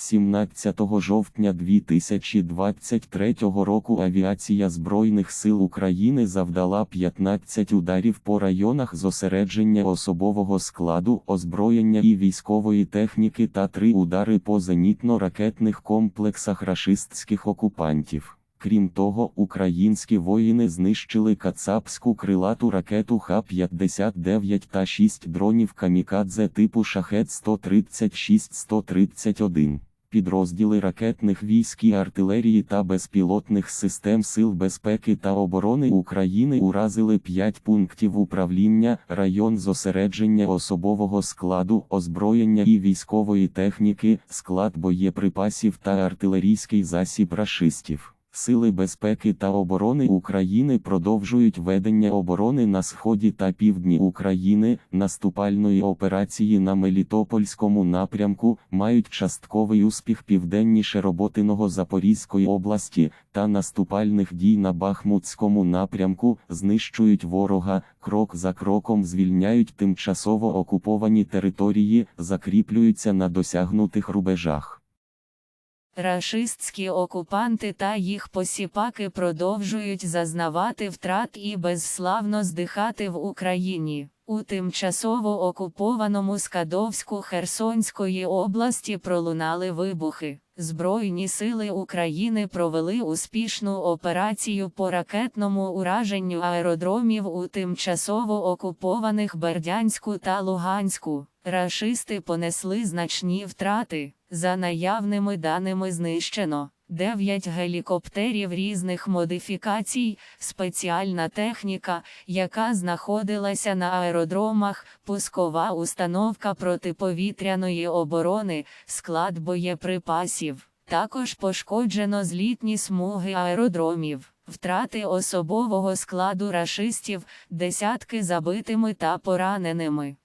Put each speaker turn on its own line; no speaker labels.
17 жовтня 2023 року авіація Збройних сил України завдала 15 ударів по районах зосередження особового складу, озброєння і військової техніки та 3 удари по зенітно-ракетних комплексах рашистських окупантів. Крім того, українські воїни знищили кацапську крилату ракету Х-59 та 6 дронів камікадзе типу Шахет-136-131. Підрозділи ракетних військ і артилерії та безпілотних систем Сил безпеки та оборони України уразили 5 пунктів управління, район зосередження особового складу, озброєння і військової техніки, склад боєприпасів та артилерійський засіб рашистів. Сили безпеки та оборони України продовжують ведення оборони на сході та півдні України, наступальної операції на Мелітопольському напрямку, мають частковий успіх південніше Роботиного Запорізької області та наступальних дій на Бахмутському напрямку, знищують ворога, крок за кроком звільняють тимчасово окуповані території, закріплюються на досягнутих рубежах.
Рашистські окупанти та їх посіпаки продовжують зазнавати втрат і безславно здихати в Україні. У тимчасово окупованому Скадовську Херсонської області пролунали вибухи. Збройні сили України провели успішну операцію по ракетному ураженню аеродромів у тимчасово окупованих Бердянську та Луганську. Рашисти понесли значні втрати. За наявними даними знищено 9 гелікоптерів різних модифікацій, спеціальна техніка, яка знаходилася на аеродромах, пускова установка протиповітряної оборони, склад боєприпасів. Також пошкоджено злітні смуги аеродромів, втрати особового складу рашистів, десятки забитими та пораненими.